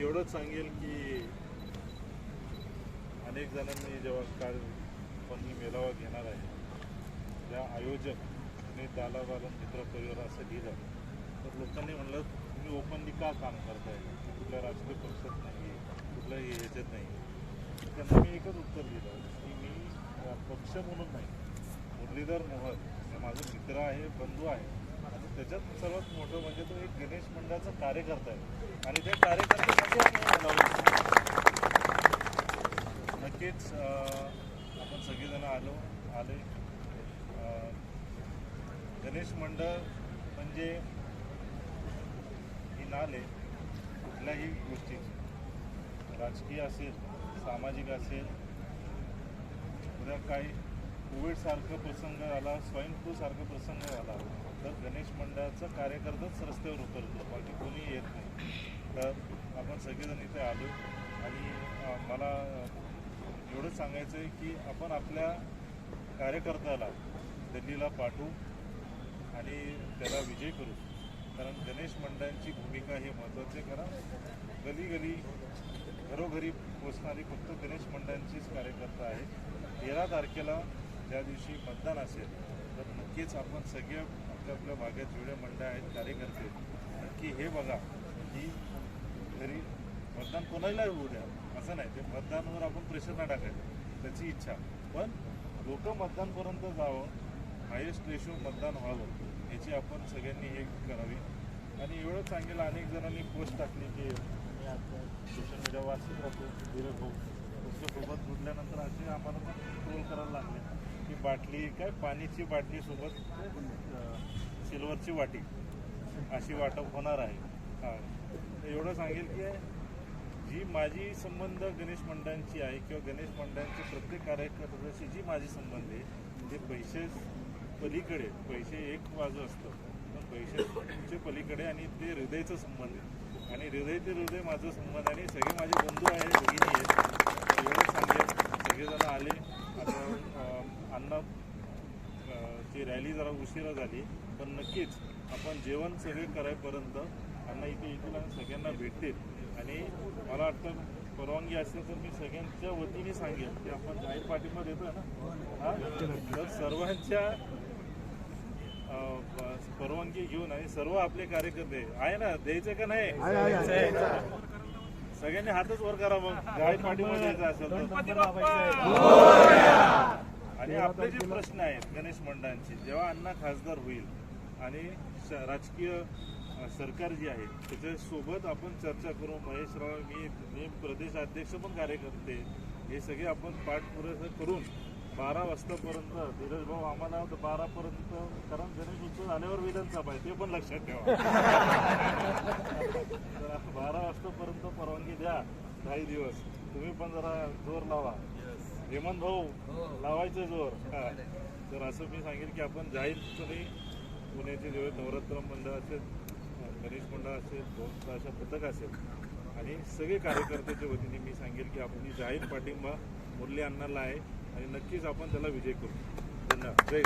एवढंच सांगेल की अनेक जणांनी जेव्हा काल पण मी मेळावा घेणार आहे त्या आयोजक आणि दालाबालन मित्र परिवार असं लिहिलं तर लोकांनी म्हणलं तुम्ही ओपनली का काम करताय? कुठल्या राजकीय पक्षात नाही कुठल्याही ह्याच्यात नाही. त्यांना मी एकच उत्तर दिलं की मी पक्ष म्हणून नाही मुरलीधर मोहन हे माझं मित्र आहे बंधू आहे. त्याच्यात सर्वात मोठं म्हणजे तो एक गणेश मंडळाचा कार्यकर्ता आहे. आणि त्या कार्यकर्त्यासाठी नक्कीच आपण सगळेजण आलो आले. गणेश मंडळ म्हणजे ही नाल आहे कुठल्याही गोष्टीची. राजकीय असेल सामाजिक असेल उद्या काही कोविडसारखं प्रसंग आला स्वाईन फ्लू सारखा प्रसंग आला तर गणेश मंडळाचा कार्यकर्ताच रस्त्यावर उतरतो बाकी कोणी येत नाही. तर आपण सगळेजण इथे आलो आणि मला एवढंच सांगायचं आहे की आपण आपल्या कार्यकर्त्याला दिल्लीला पाठवू आणि त्याला विजय करू. कारण गणेश मंडळांची भूमिका ही महत्त्वाची आहे कारण गली गली घरोघरी पोचणारी फक्त गणेश मंडळांचीच कार्यकर्ता आहे. तेरा तारखेला ज्या दिवशी मतदान असेल तर नक्कीच आपण सगळे आपल्या आपल्या भागात जेवढे मंडळ आहेत कार्यकर्ते नक्की हे बघा की घरी मतदान कोणाला होऊ द्या असं नाही. ते मतदानावर आपण प्रेशर नाही टाकायचं त्याची इच्छा. पण लोक मतदानपर्यंत जावं हायेस्ट रेशो मतदान व्हावं याची आपण सगळ्यांनी हे करावी. आणि एवढं सांगेल अनेक जणांनी पोस्ट टाकली की मी आता सोशल मीडिया वाचत राहतो धीरज भाऊ. तुमच्यासोबत जुडल्यानंतर असे आम्हाला पण ट्रोल करायला लागले. बाटली काय पाण्याची बाटली सोबत सिल्वरची वाटी. अशी वाटप होणार आहे. हां. तर एवढं सांगेल की जी माझी संबंध गणेश मंडळांची आहे किंवा गणेश मंडळांची प्रत्येक कार्यकर्त्याशी जी माझी संबंध आहे ते पैसे पलीकडे पैसे एक बाजू असतं पण पैशाचे पलीकडे आणि ते हृदयचं संबंध आहे. आणि हृदय ते हृदय माझं संबंध आणि सगळे माझे बंधू आहेत भगिनी आहेत एवढं सांगेल सगळेजण आले आता अं, अण्णा अं, ची रॅली जरा उशिरा झाली पण नक्कीच आपण जेवण सगळे करायपर्यंत अण्णा इथे येतील आणि सगळ्यांना भेटतील. आणि मला वाटतं परवानगी असेल तर मी सगळ्यांच्या वतीने सांगेन की आपण जाहीर पाठिंबा देतोय ना? हा? तर सर्वांच्या परवानगी घेऊन आणि सर्व आपले कार्यकर्ते आहे ना? द्यायचं का नाही? सगळ्यांनी हातच वर करा मग. जाहीर पाठिंबा द्यायचा असेल तर. आपले जे प्रश्न आहेत गणेश मंडळांचे जेव्हा अण्णा खासदार होईल आणि राजकीय सरकार जी आहे त्याच्यासोबत आपण चर्चा करू. महेश राव मी मी प्रदेश अध्यक्ष पण कार्यकर्ते. हे सगळे आपण पाठपुरावा करून बारा वाजतापर्यंत धीरज भाऊ आम्हाला बारापर्यंत कारण गणेश उत्सव झाल्यावर विधानसभा आहे ते पण लक्षात ठेवा. बारा वाजतापर्यंत परवानगी द्या काही दिवस. तुम्ही पण जरा जोर लावा. हेमंत भाऊ लावायचं जोर. हा. तर असं मी सांगेल की आपण जाहीरपणे पुण्याचे जेव्हा नवरात्र मंडळ असेल गणेश मंडळ असेल दोन अशा पथक असेल. आणि सगळे कार्यकर्त्याच्या वतीने मी सांगेल की आपण ही जाहीर पाठिंबा मुरली अण्णाला आहे आणि नक्कीच आपण त्याला विजय करू. धन्यवाद. जय.